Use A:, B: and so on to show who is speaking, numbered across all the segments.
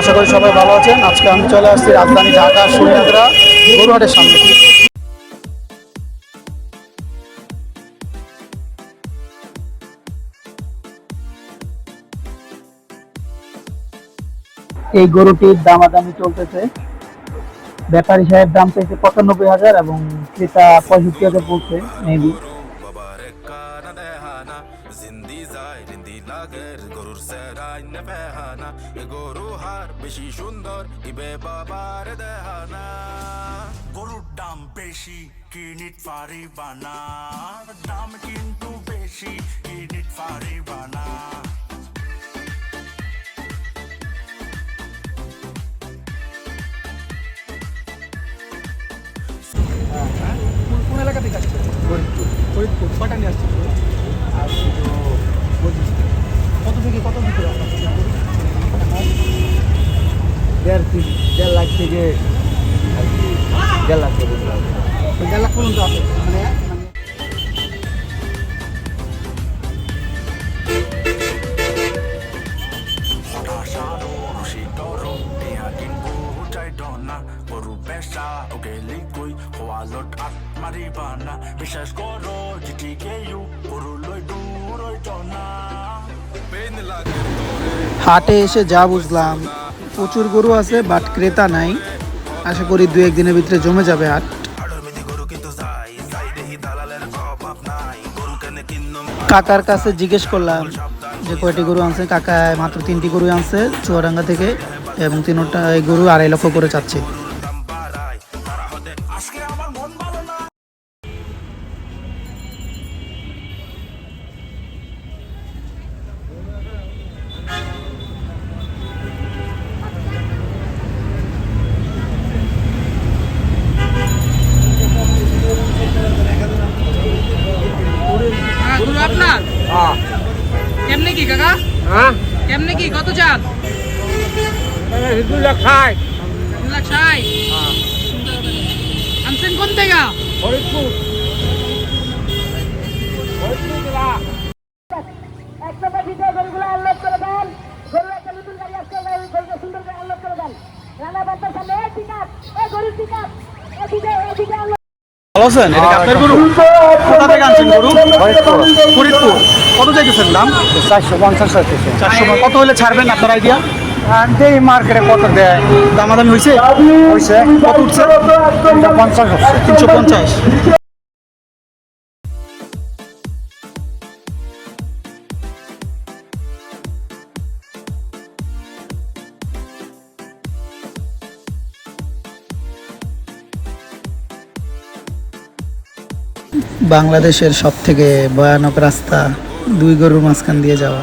A: আশা করি সবাই ভালো আছেন। আজকে আমি চলে আসছি রাজধানী ঢাকা গরুহাটের সামনে। এই গরুটির দামাদামি চলতেছে। ব্যাপারী সাহেব দাম চাইছে পঁচানব্বই হাজার এবং ক্রেতা পঁয়ষট্টি হাজার বলছে মেবি
B: বেশি সুন্দর ইবে বাবার দেহানা।
C: গরুর দাম বেশি কিনিট পারিবা না দাম কিন্তু বেশি কিনিট পারিবা না
A: কোন এলাকা থেকে আসছে ফরিদপুর ফরিদপুর কটা নিয়ে আসছে কত থেকে কত ভিতরে
D: দেড় থেকে দেড় লাখ থেকে আর কি দেড় লাখ পর্যন্ত
A: দেড় লাখ পর্যন্ত আছে। মানে মানে
C: না বিশ্বাস করো জিটি লই
B: পেন লাগের তোরে
A: হাটে এসে যা বুঝলাম প্রচুর গরু আছে বাট ক্রেতা নাই। আশা করি দু একদিনের ভিতরে জমে যাবে হাট। কাকার কাছে জিজ্ঞেস করলাম যে কয়টি গরু আনছে? কাকা মাত্র তিনটি গরু আনছে, চুয়াডাঙ্গা থেকে, এবং তিনটা গরু আড়াই লক্ষ করে চাচ্ছে।
E: কেমনে কি কত চাল দুই লাখ ষাট? আনছেন কোন থেকে?
F: দেন রানা বান্তার সামনে এদিকে এদিকে আনলোড
A: ভালো আছেন? এটা কি আপনার গরু? কোথা থেকে আনছেন গরু? ফরিদপুর। কত চাইতেছেন দাম?
D: চারশো পঞ্চাশ।
A: চারশো কত হলে ছাড়বেন আপনার আইডিয়া
D: আনতে মার্কেটে কত দেয়
A: দামাদামি হয়েছে
D: হয়েছে
A: কত উঠছে?
D: পঞ্চাশ।
A: তিনশো পঞ্চাশ। বাংলাদেশের সব থেকে ভয়ানক রাস্তা দুই গরুর মাঝখান দিয়ে যাওয়া।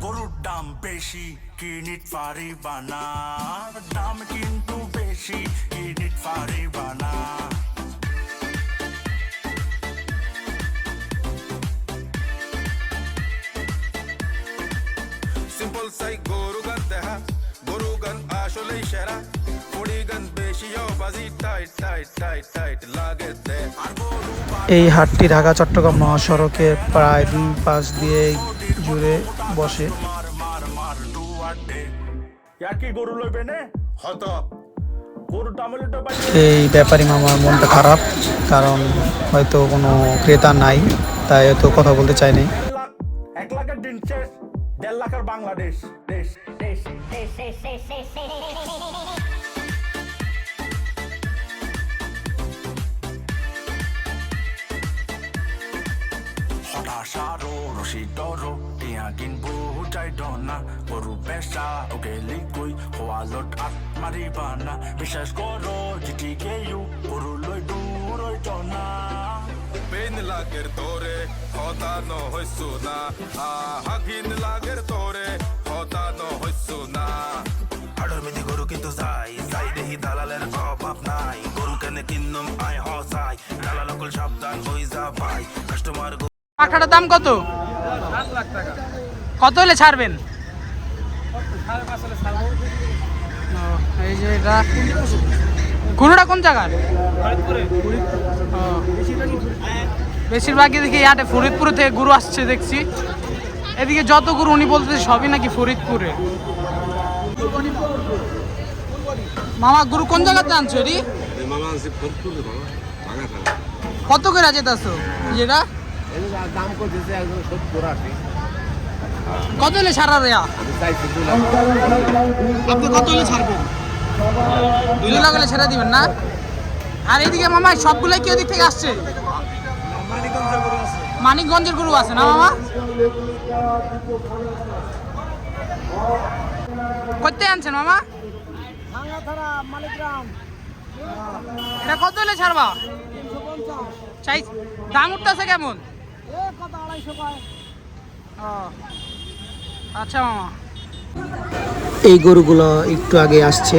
B: গরুর
C: দাম বেশি কিনিট পারিবা না দাম কিন্তু বেশি কিনিট পারিবা না
B: গরু
A: এই হাটটি ঢাকা চট্টগ্রাম মহাসড়কের প্রায় দুই পাশ দিয়ে জুড়ে বসে। এই ব্যাপারী মামার মনটা খারাপ কারণ হয়তো কোনো ক্রেতা নাই তাই হয়তো কথা বলতে চায়নি
C: লাখ এক লাখের দিন শেষ দেড় লাখের বাংলাদেশ দেশ। দেশ হতাশারো রসিকরো টিয়া কিনবো চাই ডনা গরু পেশা ওকে লিকুই হওয়া লোট আট মারিবা না বিশ্বাস করো জিটি কেউ গরু লই দূরই
B: পেন লাগের তোরে হতা ন হইসু না। হাগিন লাগের তোরে হতা ন হইসু না। আড়র মিদি গরু কিন্তু যাই যাই দেহি দালালের অভাব নাই। গরু কেনে কিন্নম আয় হসাই দালাল অকল সাবধান হই যা ভাই কাস্টমার
E: পাখাটার দাম কত? কত হলে ছাড়বেন? এই যে এটা। গরুটা কোন জায়গার? বেশিরভাগই দেখি ইয়াতে ফরিদপুর থেকে গুরু আসছে দেখছি। এদিকে যত গুরু উনি বলতেছে সবই নাকি ফরিদপুরে। মামা গুরু কোন জায়গাতে আনছো এটি? কত করে আছে তাছো যেটা কত হলে ছাড়া রেয়া
D: চাইছি দু
E: আপনি কত হলে ছাড়বেন? দুই লাখ ছেড়ে দিবেন না? আর এইদিকে মামা, সবগুলাই কি ওদিক থেকে আসছে? মানিকগঞ্জের গরু আছে না মামা? করতে আনছেন মামা? এটা কত হলে ছাড়বা? চাই দাম উঠতেছে কেমন? আচ্ছা মামা।
A: এই গরুগুলো একটু আগে আসছে।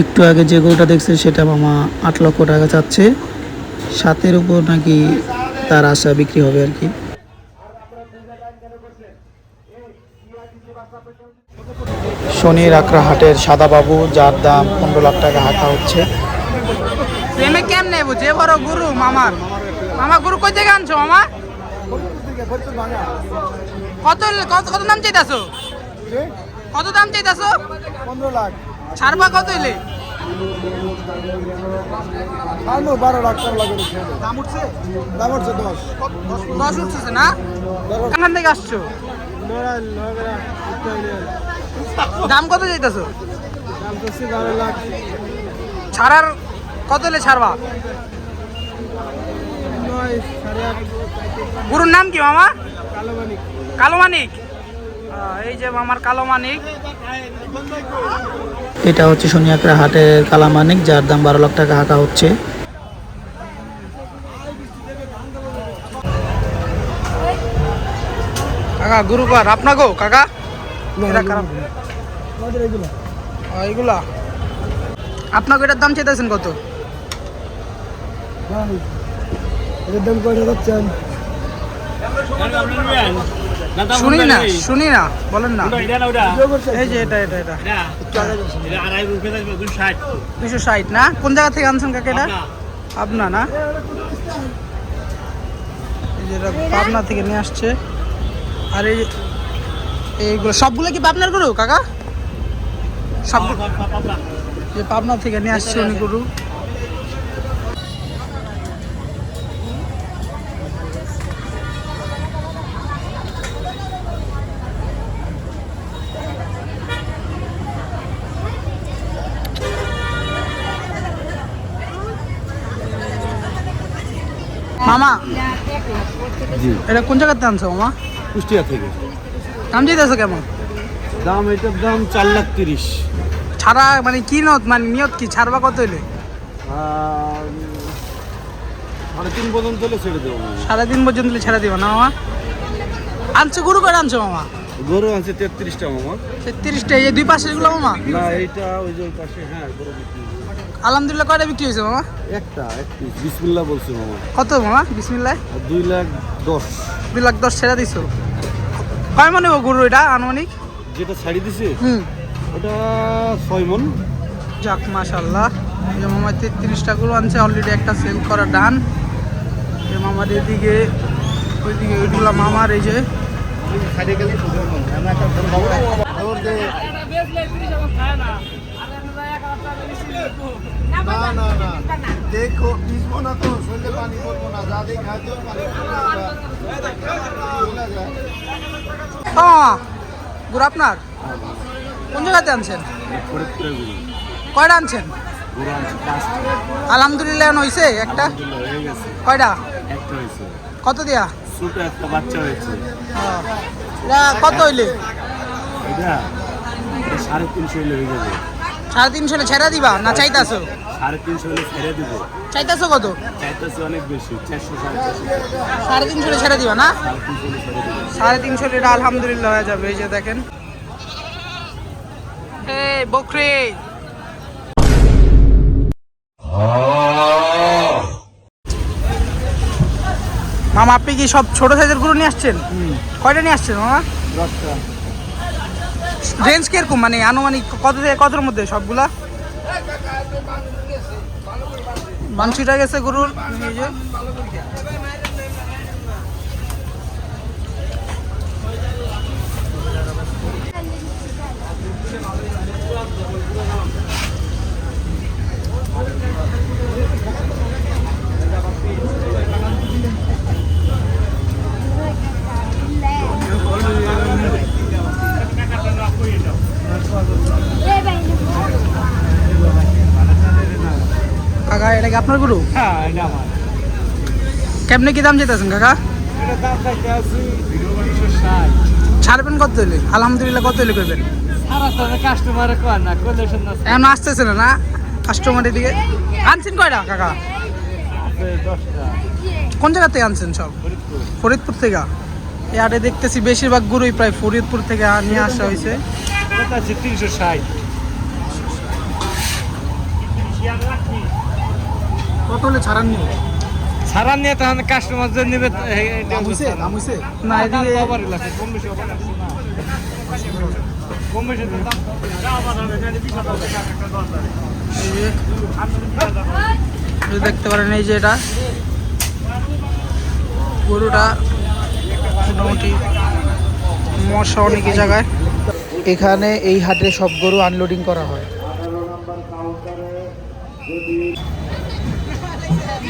A: একটু আগে যে গরুটা দেখছে সেটা মামা আট লক্ষ টাকা চাচ্ছে। সাতের উপর নাকি তার আশা বিক্রি হবে আর কি। শনির আকরা হাটের সাদা বাবু যার দাম পনেরো লাখ টাকা হাঁকা হচ্ছে।
E: প্রেমে কেমনে বুঝে বড় গুরু মামার। মামা গুরু কই থেকে আনছো মামা? কত কত কত দাম চাইতাছো? কত দাম চাইতাছো?
D: পনেরো লাখ।
E: ছাড়বা কত এলে
D: বারো লাখ
E: দাম উঠছে?
D: দাম হচ্ছে দশ।
E: দশ উঠছে না? এখান থেকে আসছো? দাম কত
D: লাখ।
E: ছাড়ার কত এলে ছাড়বা? গুরুর নাম কি মামা?
D: কালো মানিক।
E: কালো মানিক। এই যে কালো মানিক।
A: এটা হচ্ছে আকরা হাটের কালামানিক যার দাম বারো লাখ টাকা হাঁকা হচ্ছে।
E: কাকা গুরুবার আপনাকেও কাকা? এইগুলা। আপনাকে এটার দাম চেয়েছেন কত?
D: এটার দাম কয়টা যাচ্ছেন
E: শুনি না শুনি না বলেন না। এই যে এটা এটা এটা। দুশো ষাট না? কোন জায়গা থেকে আনছেন কাকা এটা? পাবনা। না? এই যে এটা পাবনা থেকে নিয়ে আসছে। আর এই এইগুলো সবগুলো কি পাবনার গরু কাকা? সব যে পাবনা থেকে নিয়ে আসছে উনি গরু। মামা?
D: জি।
E: এটা কোন জায়গাতে আনছো মামা?
D: কুষ্টিয়া থেকে।
E: দাম দিতেছো কেমন?
D: দাম এটার দাম চার লাখ তিরিশ।
E: ছাড়া মানে কি নত মানে নিয়ত কি? ছাড়বা কত হইলে?
D: আর সাড়ে তিন পর্যন্ত হলে ছেড়ে দেবো
E: সাড়ে তিন পর্যন্ত হলে ছেড়ে দিবা না মামা? আনছো গরু করে আনছো মামা?
D: গরু আছে তেত্রিশটা মামা।
E: তিরিশটা এই দুই পাশেরগুলো মামা?
D: না এইটা ওই যে ওই পাশে হ্যাঁ গরু।
E: আলহামদুলিল্লাহ কয়টা বিক্রি হয়েছে মামা?
D: একটা এক পিস বিসমিল্লা বলছে মামা।
E: কত মামা বিসমিল্লাহ?
D: দুই লাখ দশ।
E: দুই লাখ দশ ছেড়ে দিছো। কয় মনে গরু এটা আনুমানিক?
D: যেটা ছাড়ি দিছে?
E: হুম।
D: ওটা ছয় মন।
E: যাক মাশাল্লাহ এই যে মামা তেত্রিশটা গরু আনছে অলরেডি একটা সেল করা ডান এই মামার এদিকে ওইদিকে ওইগুলা মামার এই যে।
D: গেলে না না না। দেখো পিসবো না তো শরীরে পানি পড়ব না যা দিয়ে খাইতেও পানি
E: গরু আপনার? কোন জায়গাতে আনছেন? কয়টা আনছেন?
D: গরু
E: আলহামদুলিল্লাহ এখন হয়েছে একটা? কয়টা? কত দিয়া?
D: ছোট একটা বাচ্চা হয়েছে।
E: কত হইলে?
D: সাড়ে তিনশো হয়ে যাবে।
E: সাড়ে তিনশো ছেড়ে দিবা না চাইতাছো?
D: সাড়ে তিনশো হলে ছেড়ে দেবো।
E: চাইতাছো কত?
D: চাইতেছে অনেক বেশি চারশো সাড়ে
E: তিনশো হলে ছেড়ে দিবা না?
D: সাড়ে তিনশো হলে
E: আলহামদুলিল্লাহ হয়ে যাবে এই যে দেখেন। বকরি! মামা আপনি কি সব ছোট সাইজেরগুলো নিয়ে আসছেন? কয়টা নিয়ে আসছেন মামা? রেঞ্জ কীরকম? মানে আনুমানিক কত থেকে কতর মধ্যে সবগুলা? মানসিটা গেছে গরুর। কি আপনার গরু?
D: হ্যাঁ এটা আমার।
E: কেমনে কি দাম যেতেছেন কাকা?
D: এটা দাম চাইতে আছি তিনশো ষাট
E: ছাড়বেন কত হলে আলহামদুলিল্লাহ কত হলে করবেন?
D: আর কাস্টমারে কর না করলে না
E: এখন আসতেছে না না? কাস্টমারের দিকে আনছেন কয়টা কাকা? কোন জায়গা থেকে আনছেন সব? ফরিদপুর। থেকে? এই আটে দেখতেছি বেশিরভাগ গরুই প্রায় ফরিদপুর থেকে নিয়ে আসা হয়েছে।
D: তিনশো ষাট।
E: কত হলে ছাড়ান নিয়ে?
D: নিয়ে তখন কাস্টমার যে নেবে
E: না এদিকে
D: কম বেশি হবে না কম বেশি দাম।
E: এই যে এই যে দেখতে পারেন এই যে এটা। গরুটা মোটামুটি মশা অনেক জায়গায়। এখানে এই হাটে সব গরু আনলোডিং করা হয়।